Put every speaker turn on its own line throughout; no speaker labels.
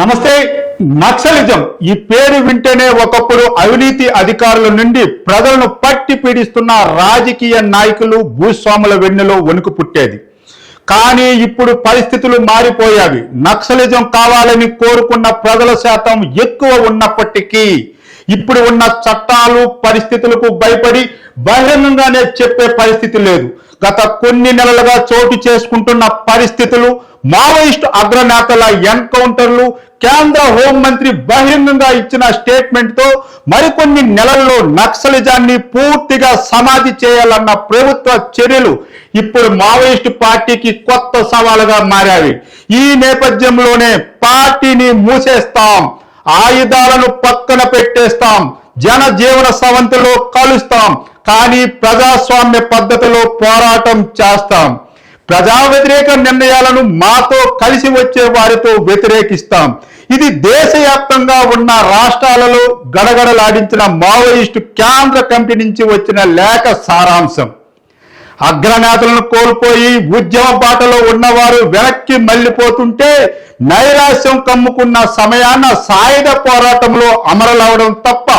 నమస్తే నక్సలిజం. ఈ పేరు వింటేనే ఒకప్పుడు అవినీతి అధికారుల నుండి ప్రజలను పట్టి పీడిస్తున్న రాజకీయ నాయకులు భూస్వాముల వెన్నులో వణుకు పుట్టేది. కానీ ఇప్పుడు పరిస్థితులు మారిపోయావి నక్సలిజం కావాలని కోరుకున్న ప్రజల శాతం ఎక్కువ ఉన్నప్పటికీ ఇప్పుడు ఉన్న చట్టాలు పరిస్థితులకు భయపడి బహిరంగంగానే చెప్పే పరిస్థితి లేదు. గత కొన్ని నెలలుగా చోటు చేసుకుంటున్న పరిస్థితులు మావోయిస్టు అగ్రనేతల ఎన్కౌంటర్లు కేంద్ర హోంమంత్రి బహిరంగంగా ఇచ్చిన స్టేట్మెంట్తో మరికొన్ని నెలల్లో నక్సలిజాన్ని పూర్తిగా సమాధి చేయాలన్న ప్రభుత్వ చర్యలు ఇప్పుడు మావోయిస్టు పార్టీకి కొత్త సవాలుగా మారాయి. ఈ నేపథ్యంలోనే పార్టీని మూసేస్తాం. ఆయుధాలను పక్కన పెట్టేస్తాం. జన జీవన సవంతిలో కలుస్తాం. కానీ ప్రజాస్వామ్య పద్ధతిలో పోరాటం చేస్తాం. ప్రజా వ్యతిరేక నిర్ణయాలను మాతో కలిసి వచ్చే వారితో వ్యతిరేకిస్తాం. ఇది దేశవ్యాప్తంగా ఉన్న రాష్ట్రాలలో గడగడలాడించిన మావోయిస్టు కేంద్ర కమిటీ నుంచి వచ్చిన లేఖ సారాంశం. అగ్రనేతలను కోల్పోయి ఉద్యమ బాటలో ఉన్నవారు వెనక్కి మళ్ళీపోతుంటే నైరాశ్యం కమ్ముకున్న సమయాన సాయుధ పోరాటంలో అమరలవడం తప్ప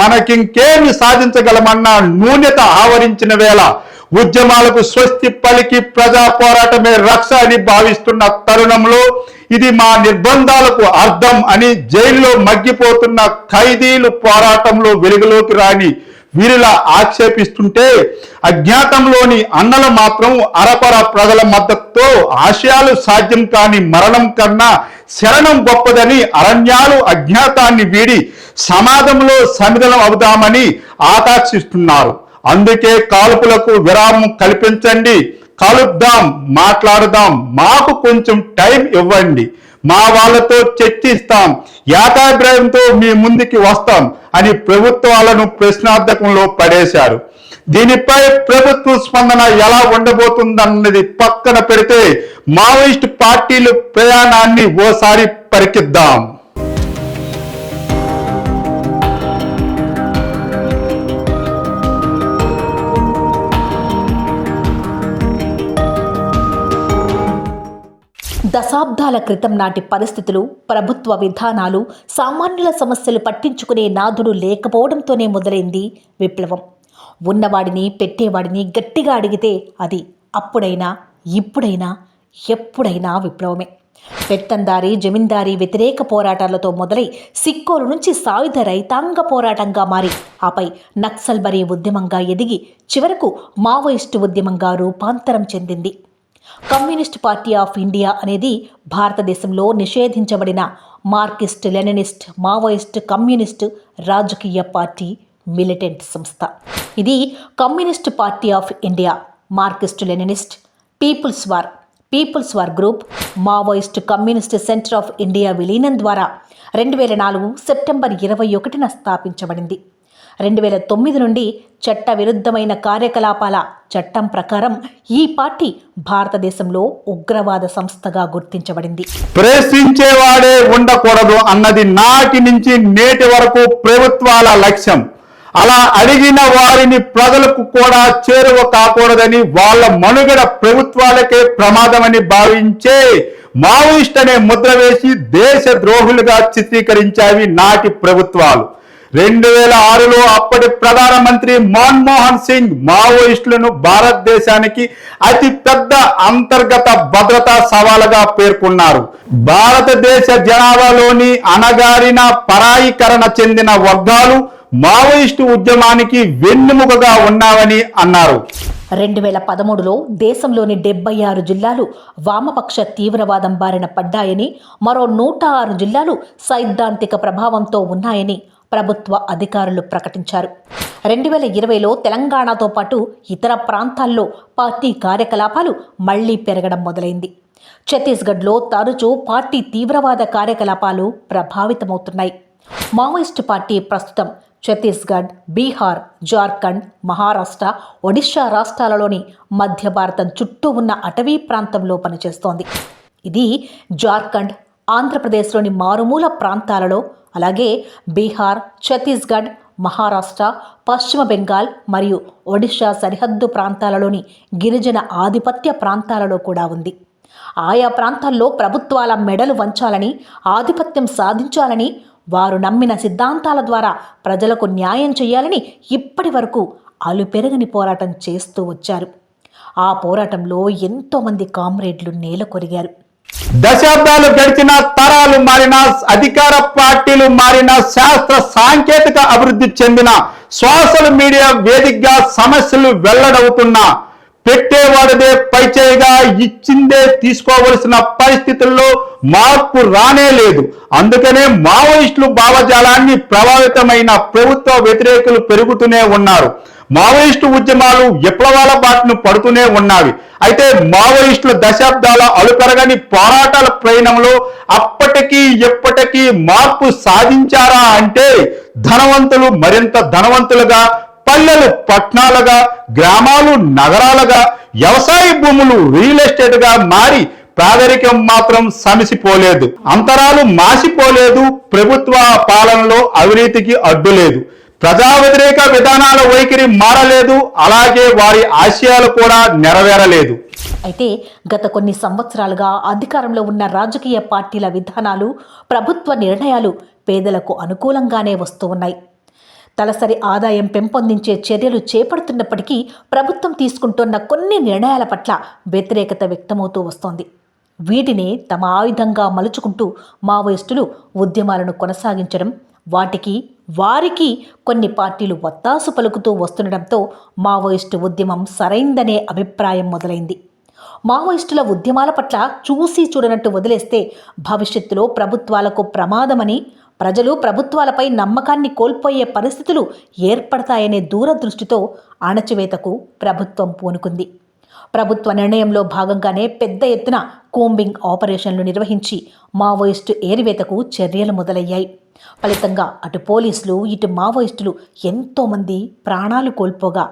మనకింకేమి సాధించగలమన్న నూనెత ఆవరించిన వేళ ఉద్యమాలకు స్వస్తి పలికి ప్రజా పోరాటమే రక్ష అని భావిస్తున్న తరుణంలో ఇది మా నిర్బంధాలకు అర్థం అని జైల్లో మగ్గిపోతున్న ఖైదీలు పోరాటంలో వెలుగులోకి రాని వీరిలా ఆక్షేపిస్తుంటే అజ్ఞాతంలోని అన్నలు మాత్రం అరపర ప్రజల మద్దతుతో ఆశయాలు సాధ్యం కాని మరణం కన్నా శరణం గొప్పదని అరణ్యాలు అజ్ఞాతాన్ని వీడి సమాజంలో సమిదలం అవుదామని ఆకాంక్షిస్తున్నారు అందుకే కాల్పులకు విరామం కల్పించండి. కలుద్దాం మాట్లాడదాం. మాకు కొంచెం టైం ఇవ్వండి. మా వాళ్ళతో చర్చిస్తాం. ఏకాభిప్రాయంతో మీ ముందుకి వస్తాం అని ప్రభుత్వాలను ప్రశ్నార్థకంలో పడేశారు. దీనిపై ప్రభుత్వ స్పందన ఎలా ఉండబోతుందన్నది పక్కన పెడితే మావోయిస్ట్ పార్టీలు ప్రయాణాన్ని ఓసారి పరికిద్దాం.
దశాబ్దాల క్రితం నాటి పరిస్థితులు ప్రభుత్వ విధానాలు సామాన్యుల సమస్యలు పట్టించుకునే నాథుడు లేకపోవడంతోనే మొదలైంది విప్లవం. ఉన్నవాడిని పెట్టేవాడిని గట్టిగా అడిగితే అది అప్పుడైనా ఇప్పుడైనా ఎప్పుడైనా విప్లవమే. పెత్తందారి జమీందారీ వ్యతిరేక పోరాటాలతో మొదలై సిక్కోలు నుంచి సాయుధ రైతాంగ పోరాటంగా మారి ఆపై నక్సల్బరీ ఉద్యమంగా ఎదిగి చివరకు మావోయిస్టు ఉద్యమంగా రూపాంతరం చెందింది. కమ్యూనిస్ట్ పార్టీ ఆఫ్ ఇండియా అనేది భారతదేశంలో నిషేధించబడిన మార్కిస్ట్ లెనినిస్ట్ మావోయిస్ట్ కమ్యూనిస్ట్ రాజకీయ పార్టీ మిలిటెంట్ సంస్థ. ఇది communist party of India Marxist Leninist people's war people's war group Maoist communist centre of India విలీనం ద్వారా రెండు వేల నాలుగు సెప్టెంబర్ ఇరవై ఒకటిన స్థాపించబడింది. రెండు వేల తొమ్మిది నుండి చట్ట విరుద్ధమైన కార్యకలాపాల చట్టం ప్రకారం ఈ పార్టీ భారతదేశంలో ఉగ్రవాద సంస్థగా గుర్తించబడింది.
ప్రశ్నించేవాడే ఉండకూడదు అన్నది నాటి నుంచి నేటి వరకు ప్రభుత్వాల లక్ష్యం. అలా అడిగిన వారిని ప్రజలకు కూడా చేరువ కాకూడదని వాళ్ళ మనుగడ ప్రభుత్వాలకే ప్రమాదమని భావించే మావోయిస్ట్ అనే ముద్ర వేసి దేశ ద్రోహులుగా చిత్రీకరించావి నాటి ప్రభుత్వాలు. రెండు వేల ఆరులో అప్పటి ప్రధానమంత్రి మన్మోహన్ సింగ్ మావోయిస్టులను భారతదేశానికి అతి పెద్ద అంతర్గత భద్రతా సవాలుగా పేర్కొన్నారు. భారతదేశ జనాభాలోని అణగారిన పరాయీకరణ చెందిన వర్గాలు మావోయిస్టు ఉద్యమానికి వెన్నెముకగా ఉన్నావని అన్నారు.
రెండు వేల పదమూడులో దేశంలోని డెబ్బై ఆరు జిల్లాలు వామపక్ష తీవ్రవాదం బారిన పడ్డాయని మరో నూట ఆరు జిల్లాలు సైద్ధాంతిక ప్రభావంతో ఉన్నాయని ప్రభుత్వ అధికారులు ప్రకటించారు. రెండు వేల ఇరవైలో తెలంగాణతో పాటు ఇతర ప్రాంతాల్లో పార్టీ కార్యకలాపాలు మళ్ళీ పెరగడం మొదలైంది. ఛత్తీస్గఢ్లో తరచూ పార్టీ తీవ్రవాద కార్యకలాపాలు ప్రభావితమవుతున్నాయి. మావోయిస్టు పార్టీ ప్రస్తుతం ఛత్తీస్గఢ్ బీహార్ జార్ఖండ్ మహారాష్ట్ర ఒడిశా రాష్ట్రాలలోని మధ్య భారతం చుట్టూ ఉన్న అటవీ ప్రాంతంలో పనిచేస్తోంది. ఇది జార్ఖండ్ ఆంధ్రప్రదేశ్లోని మారుమూల ప్రాంతాలలో అలాగే బీహార్ ఛత్తీస్గఢ్ మహారాష్ట్ర పశ్చిమ బెంగాల్ మరియు ఒడిశా సరిహద్దు ప్రాంతాలలోని గిరిజన ఆధిపత్య ప్రాంతాలలో కూడా ఉంది. ఆయా ప్రాంతాల్లో ప్రభుత్వాల మెడలు వంచాలని ఆధిపత్యం సాధించాలని వారు నమ్మిన సిద్ధాంతాల ద్వారా ప్రజలకు న్యాయం చేయాలని ఇప్పటి వరకు అలుపెరగని పోరాటం చేస్తూ వచ్చారు. ఆ పోరాటంలో ఎంతోమంది కామ్రేడ్లు నేల కొరిగారు.
దశాబ్దాలు గడిచిన తరాలు మారిన అధికార పార్టీలు మారిన శాస్త్ర సాంకేతిక అభివృద్ధి చెందిన సోషల్ మీడియా వేదికగా సమస్యలు వెల్లడవుతున్నా పెట్టేవాడిదే పైచేయిగా ఇచ్చిందే తీసుకోవలసిన పరిస్థితుల్లో మార్పు రానే లేదు. అందుకనే మావోయిస్టులు భావజాలాన్ని ప్రభావితమైన ప్రభుత్వ వ్యతిరేకులు పెరుగుతూనే ఉన్నారు. మావోయిస్టు ఉద్యమాలు విప్లవాల బాటను పడుతూనే ఉన్నవి. అయితే మావోయిస్టుల దశాబ్దాల అలుపెరగని పోరాటాల ప్రయాణంలో అప్పటికీ ఎప్పటికీ మార్పు సాధించారా అంటే ధనవంతులు మరింత ధనవంతులుగా పల్లెలు పట్టణాలుగా గ్రామాలు నగరాలుగా వ్యవసాయ భూములు రియల్ ఎస్టేట్గా మారి పేదరికం మాత్రం సమసిపోలేదు. అంతరాలు మాసిపోలేదు. ప్రభుత్వ పాలనలో అవినీతికి అడ్డు లేదు ప్రజా వ్యతిరేక విధానాల వైఖరి మారలేదు అలాగే వారి ఆశయాలు కూడా నెరవేరలేదు.
అయితే గత కొన్ని సంవత్సరాలుగా అధికారంలో ఉన్న రాజకీయ పార్టీల విధానాలు ప్రభుత్వ నిర్ణయాలు పేదలకు అనుకూలంగానే వస్తూ ఉన్నాయి. తలసరి ఆదాయం పెంపొందించే చర్యలు చేపడుతున్నప్పటికీ ప్రభుత్వం తీసుకుంటున్న కొన్ని నిర్ణయాల పట్ల వ్యతిరేకత వ్యక్తమవుతూ వస్తోంది. వీటిని తమ ఆయుధంగా మలుచుకుంటూ మావోయిస్టులు ఉద్యమాలను కొనసాగించడం వాటికి వారికి కొన్ని పార్టీలు వత్తాసు పలుకుతూ వస్తుండటంతో మావోయిస్టు ఉద్యమం సరైందనే అభిప్రాయం మొదలైంది. మావోయిస్టుల ఉద్యమాల పట్ల చూసి చూడనట్టు వదిలేస్తే భవిష్యత్తులో ప్రభుత్వాలకు ప్రమాదమని ప్రజలు ప్రభుత్వాలపై నమ్మకాన్ని కోల్పోయే పరిస్థితులు ఏర్పడతాయనే దూరదృష్టితో అణచివేతకు ప్రభుత్వం పూనుకుంది. ప్రభుత్వ నిర్ణయంలో భాగంగానే పెద్ద ఎత్తున కూంబింగ్ ఆపరేషన్లు నిర్వహించి మావోయిస్టు ఏరివేతకు చర్యలు మొదలయ్యాయి. ఫలితంగా అటు పోలీసులు ఇటు మావోయిస్టులు ఎంతోమంది ప్రాణాలు కోల్పోగా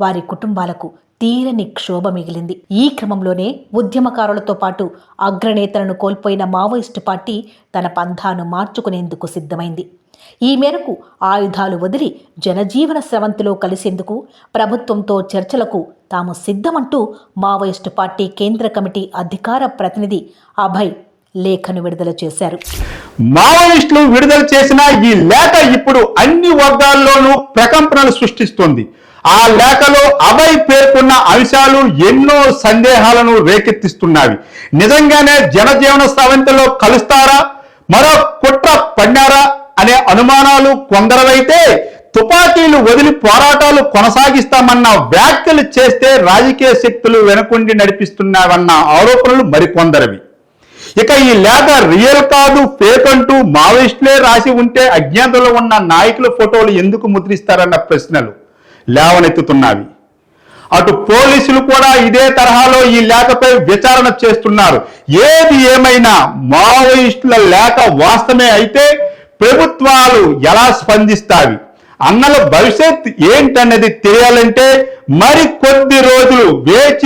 వారి కుటుంబాలకు తీరని క్షోభ మిగిలింది. ఈ క్రమంలోనే ఉద్యమకారులతో పాటు అగ్రనేతలను కోల్పోయిన మావోయిస్టు పార్టీ తన పంథాను మార్చుకునేందుకు సిద్ధమైంది. ఈ మేరకు ఆయుధాలు వదిలి జనజీవన స్రవంతిలో కలిసేందుకు ప్రభుత్వంతో చర్చలకు తాము సిద్ధమంటూ మావోయిస్టు పార్టీ కేంద్ర కమిటీ అధికార ప్రతినిధి అభయ్ లేఖను విడుదల చేశారు.
మావోయిస్టులు విడుదల చేసిన ఈ లేఖ ఇప్పుడు అన్ని వర్గాల్లోనూ ప్రకంపనలు సృష్టిస్తోంది. ఆ లేఖలో అభయ్ పేర్కొన్న అంశాలు ఎన్నో సందేహాలను రేకెత్తిస్తున్నాయి. నిజంగానే జనజీవన స్రవంతిలో కలుస్తారా? మరో కుట్ర పన్నారా? అనే అనుమానాలు కొందరవైతే తుపాకీలు వదిలి పోరాటాలు కొనసాగిస్తామన్న వ్యాఖ్యలు చేస్తే రాజకీయ శక్తులు వెనకుండి నడిపిస్తున్నావన్న ఆరోపణలు మరికొందరివి. ఇక ఈ లేఖ రియల్ కాదు ఫేక్ అంటూ మావోయిస్టులే రాసి ఉంటే అజ్ఞాతంలో ఉన్న నాయకుల ఫోటోలు ఎందుకు ముద్రిస్తారన్న ప్రశ్నలు లేవనెత్తుతున్నవి. అటు పోలీసులు కూడా ఇదే తరహాలో ఈ లేఖపై విచారణ చేస్తున్నారు. ఏది ఏమైనా మావోయిస్టుల లేఖ వాస్తవమే అయితే ప్రభుత్వాలు ఎలా స్పందిస్తాయి? అన్నల భవిష్యత్ ఏంటన్నది తెలియాలంటే మరి కొద్ది రోజులు వేచి